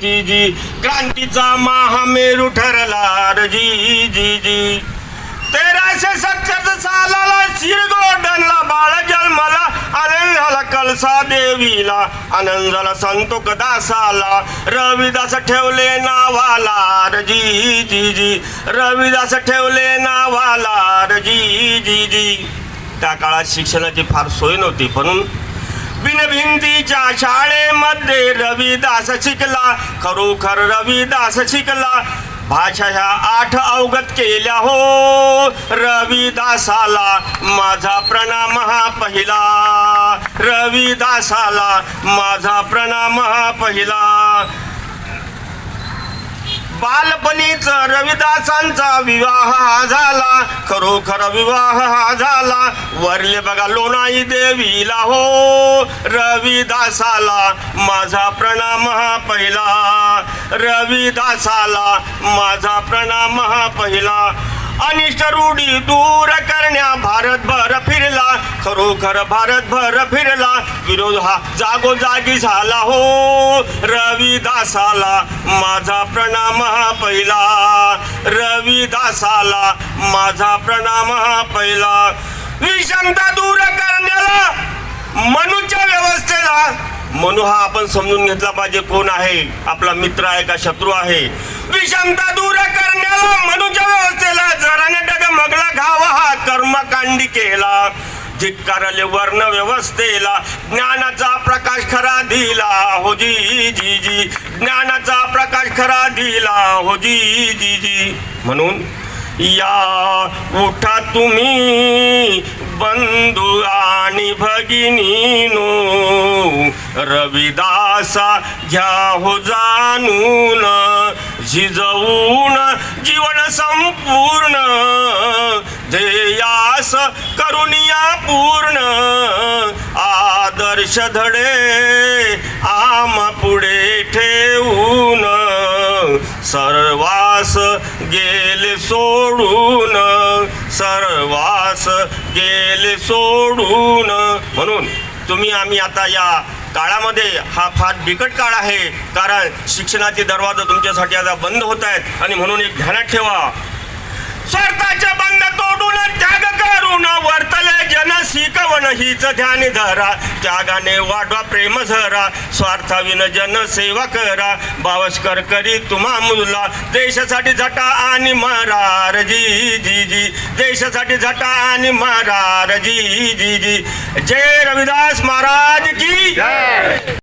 जी जी. क्रांतीचा महामेरू ठरला रजी जी जी जी. तेराशे सत्तर सालाला शिरगोडनला बाळ जन्माला आनंद झाला कलसा देवीला आनंद झाला संतोक दासाला. रविदास ठेवले नावाला रजी जी जी जी. रविदास ठेवले नावाला रजी जी जी जी. त्या काळात शिक्षणाची फार सोय नव्हती म्हणून बिनभिंतीच्या शाळेमध्ये रविदास शिकला खरोखर रविदास शिकला. भाषा ह्या आठ अवगत केल्या हो रविदासाला माझा प्रणाम हा पहिला. रविदासाला माझा प्रणाम हा पहिला. बालपणीच रविदासांचा विवाह हा झाला खरोखर विवाह हा झाला. वरले बघा लोणाई देवीला हो रविदासाला माझा प्रणाम हा पहिला. रविदासाला माझा प्रणाम हा पहिला. अनिष्ट रूढी दूर करण्या भारतभर फिरला. खरोखर भारतभर फिरला. विरोध हा जागोजागी झाला हो. रविदासाला माझा प्रणाम हा पहिला. रविदासाला माझा प्रणाम हा पहिला. विषमता दूर करण्याला मनुच्या व्यवस्थेला. मनु हा आपण समजून घेतला पाहिजे कोण आहे. आपला मित्र आहे का शत्रू आहे. विषमता दूर करण्या कर्मकांडी केला धिक्कारले वर्ण व्यवस्थेला ज्ञानाचा प्रकाश खरा दिला हो जी जी जी. ज्ञानाचा प्रकाश खरा दिला हो जी जी जी. म्हणून या उठा तुम्ही बंधू आणि भगिनी नो रविदासा घ्या हो जाणून झिजवून जीवन संपूर्ण ध्येयास करुनिया पूर्ण. आदर्श धडे आम पुढे ठेवून. सर्वास गेले सोडून. सर्वास गेले सोडून. म्हणून तुम्ही आम्ही आता या काळामध्ये हा फार बिकट काळ आहे. कारण शिक्षणाचे दरवाजा तुमच्यासाठी आता बंद होत आहेत. आणि म्हणून एक ध्यानात ठेवा. स्वार्थाच्या हीच ध्यान धरा त्यागाने वाढवा प्रेम झरा स्वार्थाविन जन सेवा करा. बावस्कर करी तुम्हा मुला देशासाठी झटा आणि मरार. जी जी जी. देशासाठी झटा आणि मरार. जी जी जी. जय रविदास महाराज की